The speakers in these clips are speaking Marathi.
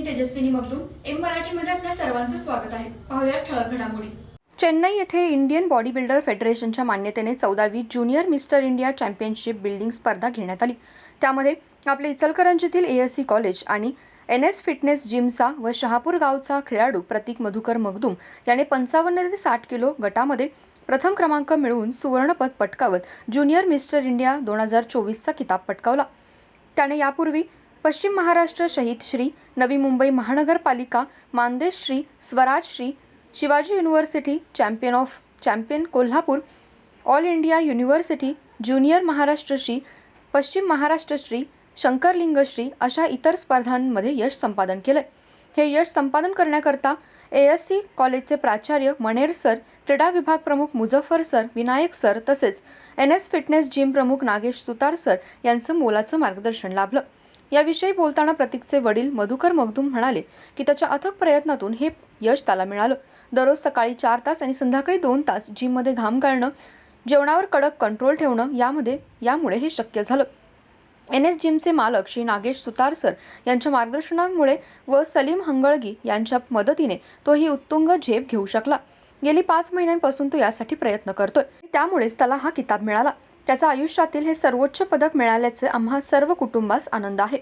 मी तेजस्विनी मगदूम एम मराठीमध्ये आपल्या सर्वांचं स्वागत आहे. पाहूया ठळक घडामोडी. चेन्नई येथे इंडियन बॉडी बिल्डर फेडरेशनच्या मान्यतेने चौदावी junior Mister India championship building स्पर्धा घेण्यात आली. त्यामध्ये आपले इचलकरंजीतील ए एस सी कॉलेज आणि एन एस फिटनेस जिमचा व शहापूर गावचा खेळाडू प्रतीक मधुकर मगदूम याने पंचावन्न ते साठ किलो गटामध्ये प्रथम क्रमांक मिळवून सुवर्णपद पटकावत ज्युनियर मिस्टर इंडिया दोन हजार चोवीसचा किताब पटकावला. त्याने यापूर्वी पश्चिम महाराष्ट्र शहीद श्री नवी मुंबई महानगरपालिका Mandesh Shri Swaraj Shri Shivaji university champion of champion Kolhapur all India university junior Maharashtra Shri Paschim Maharashtra Shri शंकरलिंगश्री अशा इतर स्पर्धांमध्ये यश संपादन केलं हे यश संपादन करण्याकरता ए एस सी कॉलेजचे प्राचार्य मणेर सर क्रीडा विभाग प्रमुख मुझफ्फर सर विनायक सर तसेच एन एस फिटनेस जिम प्रमुख नागेश सुतार सर यांचं मोलाचं मार्गदर्शन लाभलं. याविषयी बोलताना प्रतीकचे वडील मधुकर मगदूम म्हणाले की त्याच्या अथक प्रयत्नातून हे यश त्याला मिळालं. दररोज सकाळी चार तास आणि संध्याकाळी दोन तास जिममध्ये घाम गाळणं जेवणावर कडक कंट्रोल ठेवणं यामध्ये यामुळे हे शक्य झालं. एन एस जिमचे मालक श्री नागेश सुतार सर यांच्या मार्गदर्शनामुळे व सलीम हंगळगी यांच्या मदतीने तो ही उत्तुंग झेप घेऊ शकला. गेली पाच महिन्यांपासून तो यासाठी प्रयत्न करतोय. त्यामुळेच त्याला हा किताब मिळाला. त्याचं आयुष्यातील हे सर्वोच्च पदक मिळाल्याचे आम्हा सर्व कुटुंबास आनंद आहे.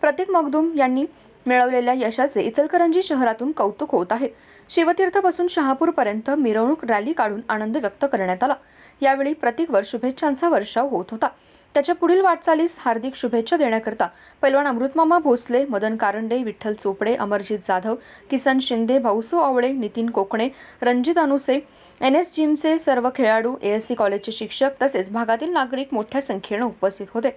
प्रतीक मगदूम यांनी मिळवलेल्या यशाचे इचलकरंजी शहरातून कौतुक होत आहे. शिवतीर्थपासून शहापूरपर्यंत मिरवणूक रॅली काढून आनंद व्यक्त करण्यात आला. यावेळी प्रतीकवर शुभेच्छांचा वर्षाव होत होता. त्याच्या पुढील वाटचालीस हार्दिक शुभेच्छा देण्याकरता पैलवान अमृतमामा भोसले मदन कारंडे विठ्ठल चोपडे अमरजित जाधव किसन शिंदे भाऊसो आवळे नितीन कोकणे रणजित अनुसे एन एस जिमचे सर्व खेळाडू ए एस सी कॉलेजचे शिक्षक तसेच भागातील नागरिक मोठ्या संख्येनं उपस्थित होते.